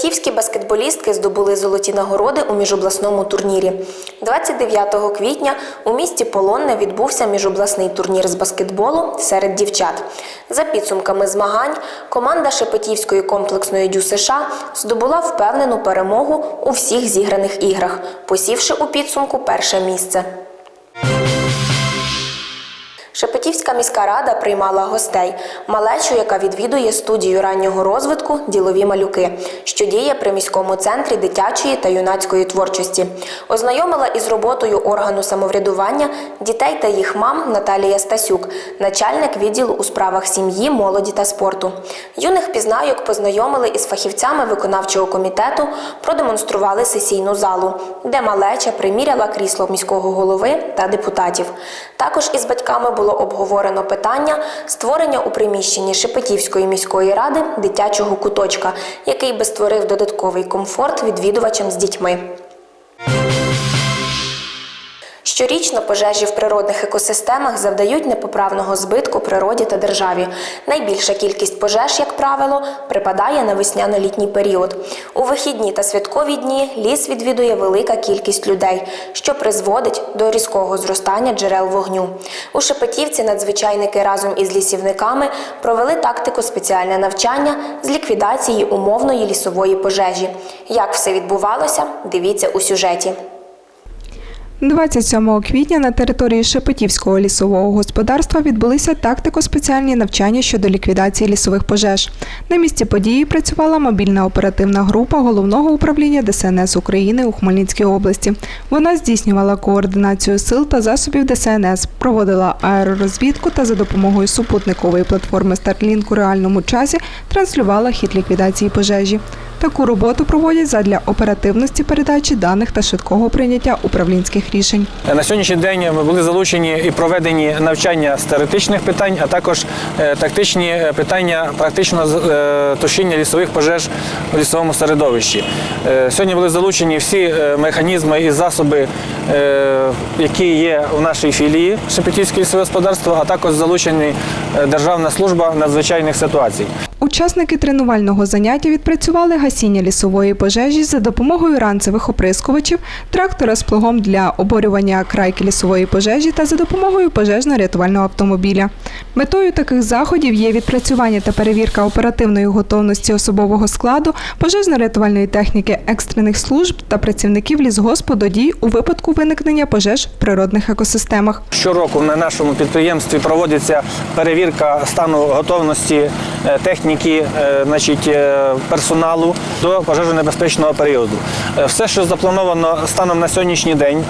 Шепетівські баскетболістки здобули золоті нагороди у міжобласному турнірі. 29 квітня у місті Полонне відбувся міжобласний турнір з баскетболу серед дівчат. За підсумками змагань, команда Шепетівської комплексної дю США здобула впевнену перемогу у всіх зіграних іграх, посівши у підсумку перше місце. Шепетівська міська рада приймала гостей, малечу, яка відвідує студію раннього розвитку Ділові малюки, що діє при міському центрі дитячої та юнацької творчості. Ознайомила із роботою органу самоврядування дітей та їх мам Наталія Стасюк, начальник відділу у справах сім'ї, молоді та спорту. Юних пізнайок познайомили із фахівцями виконавчого комітету, продемонстрували сесійну залу, де малеча приміряла крісло міського голови та депутатів. Також із батьками було обговорено питання створення у приміщенні Шепетівської міської ради дитячого куточка, який би створив додатковий комфорт відвідувачам з дітьми. Щорічно пожежі в природних екосистемах завдають непоправного збитку природі та державі. Найбільша кількість пожеж, як правило, припадає на весняно-літній період. У вихідні та святкові дні ліс відвідує велика кількість людей, що призводить до різкого зростання джерел вогню. У Шепетівці надзвичайники разом із лісівниками провели тактику спеціальне навчання з ліквідації умовної лісової пожежі. Як все відбувалося, дивіться у сюжеті. 27 квітня на території Шепетівського лісового господарства відбулися тактико-спеціальні навчання щодо ліквідації лісових пожеж. На місці події працювала мобільна оперативна група головного управління ДСНС України у Хмельницькій області. Вона здійснювала координацію сил та засобів ДСНС, проводила аеророзвідку та за допомогою супутникової платформи Starlink у реальному часі транслювала хід ліквідації пожежі. Таку роботу проводять задля оперативності передачі даних та швидкого прийняття управлінських рішень. На сьогоднішній день ми були залучені і проведені навчання з теоретичних питань, а також е, тактичні питання практичного е, тушіння лісових пожеж у лісовому середовищі. Е, Сьогодні були залучені всі е, механізми і засоби, е, які є у нашій філії Шепетівське лісове господарство, а також залучені е, Державна служба надзвичайних ситуацій. Учасники тренувального заняття відпрацювали гасіння лісової пожежі за допомогою ранцевих оприскувачів, трактора з плугом для оборювання крайки лісової пожежі та за допомогою пожежно-рятувального автомобіля. Метою таких заходів є відпрацювання та перевірка оперативної готовності особового складу, пожежно-рятувальної техніки екстрених служб та працівників лісгоспу до дій у випадку виникнення пожеж в природних екосистемах. Щороку на нашому підприємстві проводиться перевірка стану готовності е, техніки, е, значить, е, персоналу до пожежонебезпечного періоду. Е, Все, що заплановано станом на сьогоднішній день.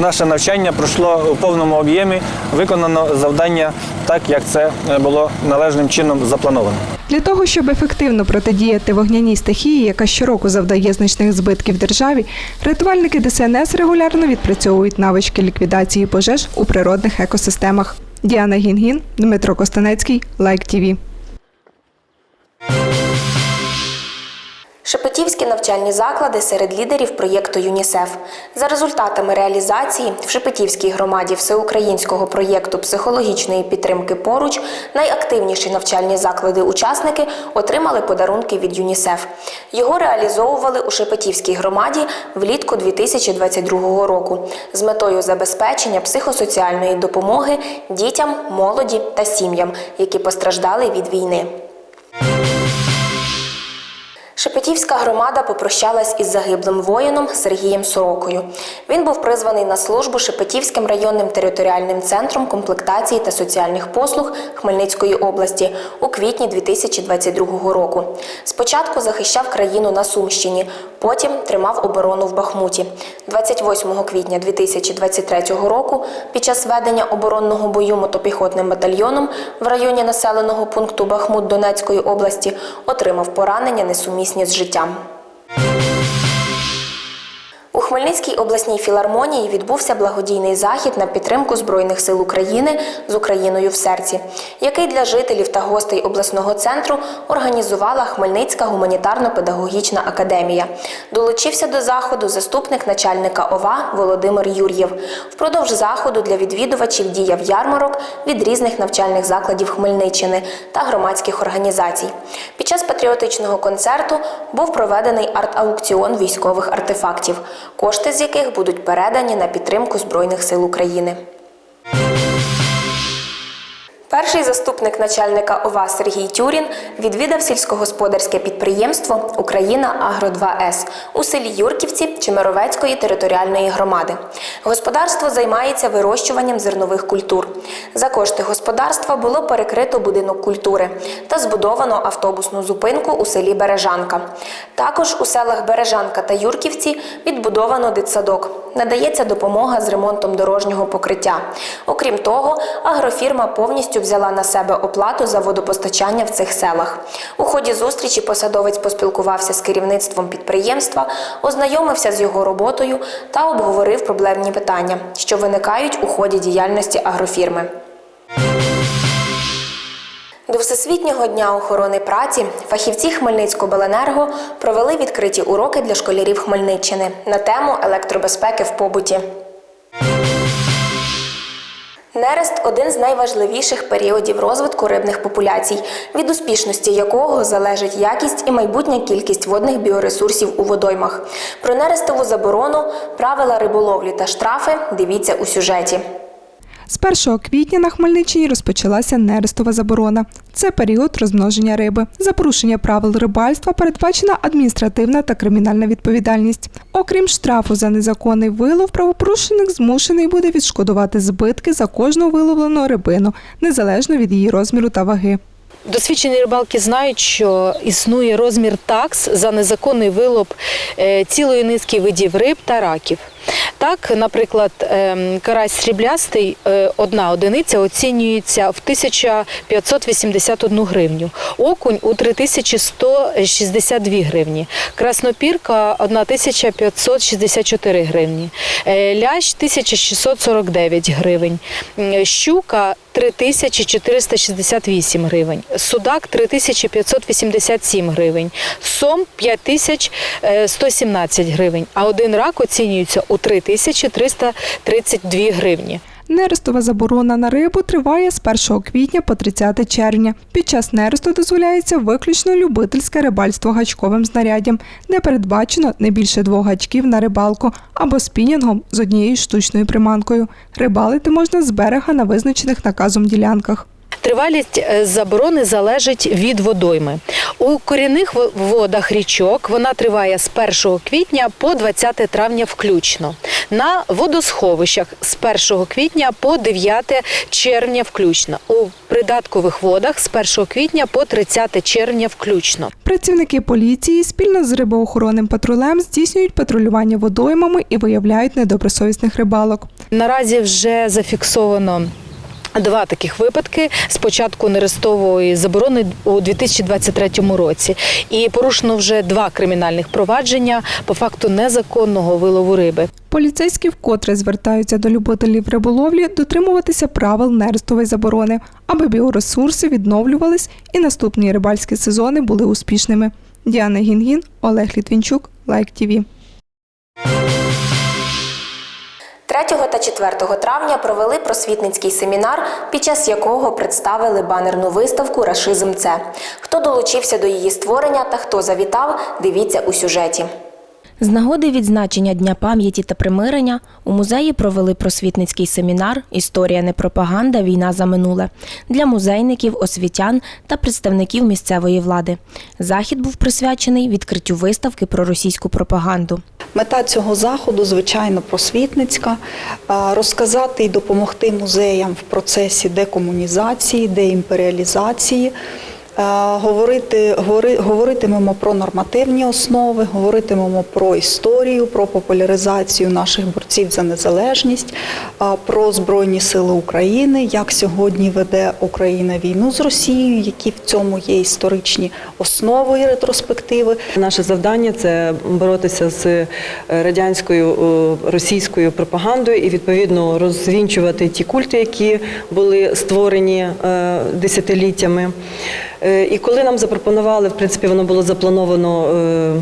Наше навчання пройшло у повному об'ємі, виконано завдання так, як це було належним чином заплановано. Для того, щоб ефективно протидіяти вогняній стихії, яка щороку завдає значних збитків державі, рятувальники ДСНС регулярно відпрацьовують навички ліквідації пожеж у природних екосистемах. Діана Гінгін, Дмитро Костанецький, Лайк ТІВІ. Шепетівські навчальні заклади серед лідерів проєкту ЮНІСЕФ. За результатами реалізації в Шепетівській громаді всеукраїнського проєкту психологічної підтримки поруч найактивніші навчальні заклади-учасники отримали подарунки від ЮНІСЕФ. Його реалізовували у Шепетівській громаді влітку 2022 року з метою забезпечення психосоціальної допомоги дітям, молоді та сім'ям, які постраждали від війни. Шепетівська громада попрощалась із загиблим воїном Сергієм Сорокою. Він був призваний на службу Шепетівським районним територіальним центром комплектації та соціальних послуг Хмельницької області у квітні 2022 року. Спочатку захищав країну на Сумщині, потім тримав оборону в Бахмуті. 28 квітня 2023 року під час ведення оборонного бою мотопіхотним батальйоном в районі населеного пункту Бахмут Донецької області отримав поранення несумісні з життям. У Хмельницькій обласній філармонії відбувся благодійний захід на підтримку Збройних сил України з Україною в серці, який для жителів та гостей обласного центру організувала Хмельницька гуманітарно-педагогічна академія. Долучився до заходу заступник начальника ОВА Володимир Юр'єв. Впродовж заходу для відвідувачів діяв ярмарок від різних навчальних закладів Хмельниччини та громадських організацій. Під час патріотичного концерту був проведений арт-аукціон військових артефактів, кошти з яких будуть передані на підтримку Збройних сил України. Перший заступник начальника ОВА Сергій Тюрін відвідав сільськогосподарське підприємство Україна Агро 2 С у селі Юрківці Чемеровецької територіальної громади. Господарство займається вирощуванням зернових культур. За кошти господарства було перекрито будинок культури та збудовано автобусну зупинку у селі Бережанка. Також у селах Бережанка та Юрківці відбудовано дитсадок. Надається допомога з ремонтом дорожнього покриття. Окрім того, агрофірма повністю взяла на себе оплату за водопостачання в цих селах. У ході зустрічі посадовець поспілкувався з керівництвом підприємства, ознайомився з його роботою та обговорив проблемні питання, що виникають у ході діяльності агрофірми. До Всесвітнього дня охорони праці фахівці Хмельницькобленерго провели відкриті уроки для школярів Хмельниччини на тему електробезпеки в побуті. Нерест один з найважливіших періодів розвитку рибних популяцій, від успішності якого залежить якість і майбутня кількість водних біоресурсів у водоймах. Про нерестову заборону, правила риболовлі та штрафи дивіться у сюжеті. З 1 квітня на Хмельниччині розпочалася нерестова заборона. Це період розмноження риби. За порушення правил рибальства передбачена адміністративна та кримінальна відповідальність. Окрім штрафу за незаконний вилов, правопорушеник змушений буде відшкодувати збитки за кожну виловлену рибину, незалежно від її розміру та ваги. Досвідчені рибалки знають, що існує розмір такс за незаконний вилов е, цілої низки видів риб та раків. Так, наприклад, ем, карась сріблястий, е, одна одиниця оцінюється в 1581 гривню, окунь у 3162 гривні, краснопірка 1564 гривні, е, лящ 1649 гривень, щука 3468 гривень, судак 3587 гривень, сом 5117 гривень, а один рак оцінюється у 3332 гривні. Нерестова заборона на рибу триває з 1 квітня по 30 червня. Під час нересту дозволяється виключно любительське рибальство гачковим знаряддям, де передбачено не більше двох гачків на рибалку або спінінгом з однією штучною приманкою. Рибалити можна з берега на визначених наказом ділянках. Тривалість е, заборони залежить від водойми. У корінних водах річок вона триває з 1 квітня по 20 травня включно. На водосховищах з 1 квітня по 9 червня включно. У придаткових водах з 1 квітня по 30 червня включно. Працівники поліції спільно з рибоохоронним патрулем здійснюють патрулювання водоймами і виявляють недобросовісних рибалок. Наразі вже зафіксовано. Два таких випадки з початку нерестової заборони у 2023 році, і порушено вже два кримінальних провадження по факту незаконного вилову риби. Поліцейські вкотре звертаються до любителів риболовлі дотримуватися правил нерестової заборони, аби біоресурси відновлювались і наступні рибальські сезони були успішними. Діана Гінгін, Олег Літвінчук, Лайк ТІВІ. 3 та 4 травня провели просвітницький семінар, під час якого представили банерну виставку Рашизм це. Хто долучився до її створення та хто завітав, дивіться у сюжеті. З нагоди відзначення Дня пам'яті та примирення у музеї провели просвітницький семінар Історія не пропаганда. Війна за минуле для музейників, освітян та представників місцевої влади. Захід був присвячений відкриттю виставки про російську пропаганду. Мета цього заходу, звичайно, просвітницька розказати і допомогти музеям в процесі декомунізації, деімперіалізації, Говорити, говори, говоритимемо про нормативні основи, говоритимемо про історію, про популяризацію наших борців за незалежність, про Збройні Сили України, як сьогодні веде Україна війну з Росією, які в цьому є історичні основи і ретроспективи. Наше завдання це боротися з е, радянською е, російською пропагандою і відповідно розвінчувати ті культи, які були створені е, десятиліттями. Е, І коли нам запропонували, в принципі, воно було заплановано, е,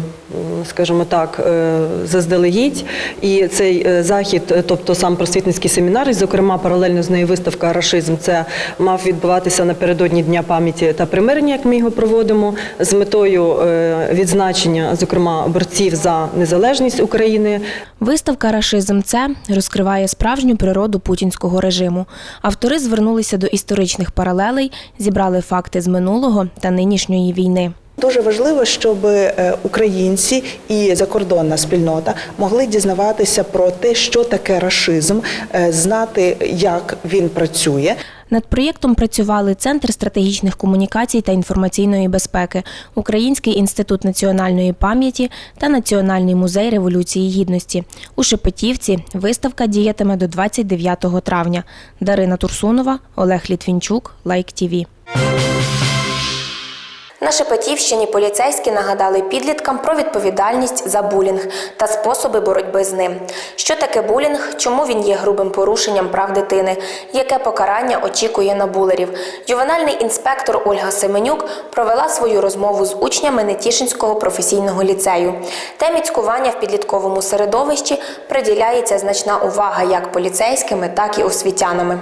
скажімо так, е, заздалегідь. І цей захід, тобто сам просвітницький семінар, і, зокрема, паралельно з нею виставка Рашизм, це мав відбуватися напередодні Дня пам'яті та примирення, як ми його проводимо, з метою відзначення, зокрема, борців за незалежність України. Виставка Рашизм це розкриває справжню природу путінського режиму. Автори звернулися до історичних паралелей, зібрали факти з минулого та нинішньої війни. Дуже важливо, щоб е, українці і закордонна спільнота могли дізнаватися про те, що таке рашизм, е, знати, як він працює. Над проєктом працювали Центр стратегічних комунікацій та інформаційної безпеки, Український інститут національної пам'яті та Національний музей Революції Гідності. У Шепетівці виставка діятиме до 29 травня. Дарина Турсунова, Олег Літвінчук, Лайк ТІВІ. На Шепетівщині поліцейські нагадали підліткам про відповідальність за булінг та способи боротьби з ним. Що таке булінг, чому він є грубим порушенням прав дитини, яке покарання очікує на булерів. Ювенальний інспектор Ольга Семенюк провела свою розмову з учнями Нетішинського професійного ліцею. Темі цькування в підлітковому середовищі приділяється значна увага як поліцейськими, так і освітянами.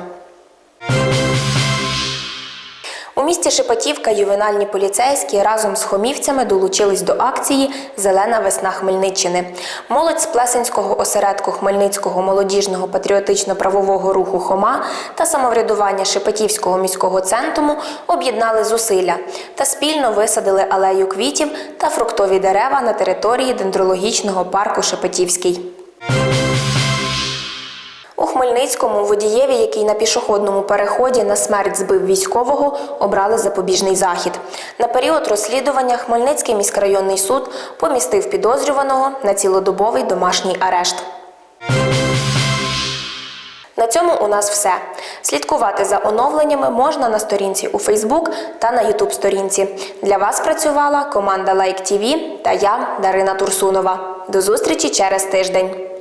Місті Шепетівка ювенальні поліцейські разом з хомівцями долучились до акції Зелена весна Хмельниччини. Молодь з Плесенського осередку Хмельницького молодіжного патріотично-правового руху Хома та самоврядування Шепетівського міського центру об'єднали зусилля та спільно висадили алею квітів та фруктові дерева на території дендрологічного парку Шепетівський. Хмельницькому водієві, який на пішохідному переході на смерть збив військового, обрали запобіжний захід. На період розслідування Хмельницький міськрайонний суд помістив підозрюваного на цілодобовий домашній арешт. На цьому у нас все. Слідкувати за оновленнями можна на сторінці у Фейсбук та на Ютуб сторінці. Для вас працювала команда Лайк like ТІВІ та я, Дарина Турсунова. До зустрічі через тиждень.